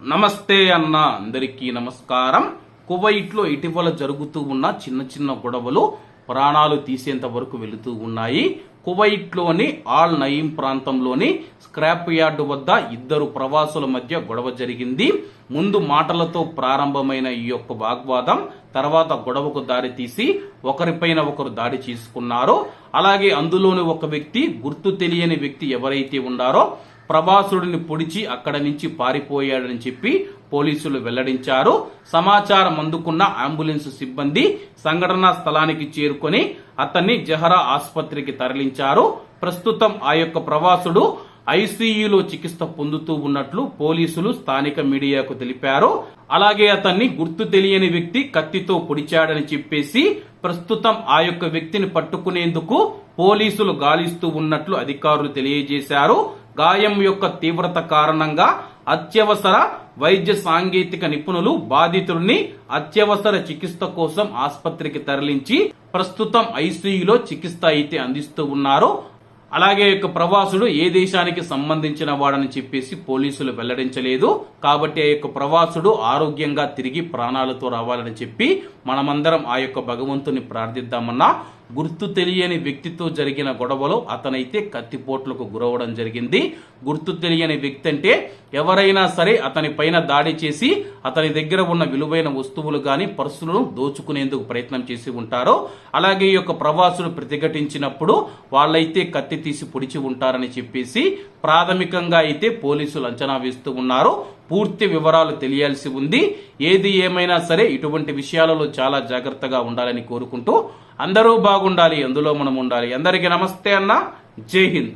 నమస్తే అన్న అందరికీ నమస్కారం. కువైట్లో ఇటీవల జరుగుతూ ఉన్న చిన్న చిన్న గొడవలు ప్రాణాలు తీసేంత వరకు వెళుతూ ఉన్నాయి. కువైట్లోని ఆల్ నయీం ప్రాంతంలోని స్క్రాప్ యార్డు వద్ద ఇద్దరు ప్రవాసుల మధ్య గొడవ జరిగింది. ముందు మాటలతో ప్రారంభమైన ఈ యొక్క వాగ్వాదం తర్వాత గొడవకు దారి తీసి ఒకరిపైన ఒకరు దాడి చేసుకున్నారు. అలాగే అందులోని ఒక వ్యక్తి గుర్తు తెలియని వ్యక్తి ఎవరైతే ఉన్నారో ప్రభాసుడిని పొడిచి అక్కడ నుంచి పారిపోయాడని చెప్పి పోలీసులు వెల్లడించారు. సమాచారం అందుకున్న అంబులెన్స్ సిబ్బంది సంఘటనా స్థలానికి చేరుకొని అతన్ని జహరా ఆసుపత్రికి తరలించారు. ప్రస్తుతం ఆ యొక్క ప్రవాసుడు ఐసీయూలో చికిత్స పొందుతూ ఉన్నట్లు పోలీసులు స్థానిక మీడియాకు తెలిపారు. అలాగే అతన్ని గుర్తు తెలియని వ్యక్తి కత్తితో పొడిచాడని చెప్పేసి ప్రస్తుతం ఆ యొక్క వ్యక్తిని పట్టుకునేందుకు పోలీసులు గాలిస్తూ ఉన్నట్లు అధికారులు తెలియజేశారు. గాయం యొక్క తీవ్రత కారణంగా అత్యవసర వైద్య సాంకేతిక నిపుణులు బాధితుడిని అత్యవసర చికిత్స కోసం ఆసుపత్రికి తరలించి ప్రస్తుతం ఐసీయూలో చికిత్స అయితే అందిస్తూ ఉన్నారు. అలాగే యొక్క ప్రవాసుడు ఏ దేశానికి సంబంధించిన వాడని చెప్పేసి పోలీసులు వెల్లడించలేదు. కాబట్టి ఆ యొక్క ప్రవాసుడు ఆరోగ్యంగా తిరిగి ప్రాణాలతో రావాలని చెప్పి మనమందరం ఆ యొక్క భగవంతుని ప్రార్థిద్దామన్నా గుర్తు తెలియని వ్యక్తితో జరిగిన గొడవలో అతనైతే కత్తిపోట్లకు గురవడం జరిగింది. గుర్తు తెలియని వ్యక్తి అంటే ఎవరైనా సరే అతని పైన దాడి చేసి అతని దగ్గర ఉన్న విలువైన వస్తువులు గాని పర్సులను దోచుకునేందుకు ప్రయత్నం చేసి ఉంటారో అలాగే ఈ యొక్క ప్రవాసులు ప్రతిఘటించినప్పుడు వాళ్ళైతే కత్తి తీసి పొడిచి ఉంటారని చెప్పేసి ప్రాథమికంగా అయితే పోలీసులు అంచనా వేస్తూ ఉన్నారు. పూర్తి వివరాలు తెలియాల్సి ఉంది. ఏది ఏమైనా సరే ఇటువంటి విషయాలలో చాలా జాగ్రత్తగా ఉండాలని కోరుకుంటూ అందరూ బాగుండాలి అందులో మనం ఉండాలి. అందరికీ నమస్తే అన్న. జై హింద్.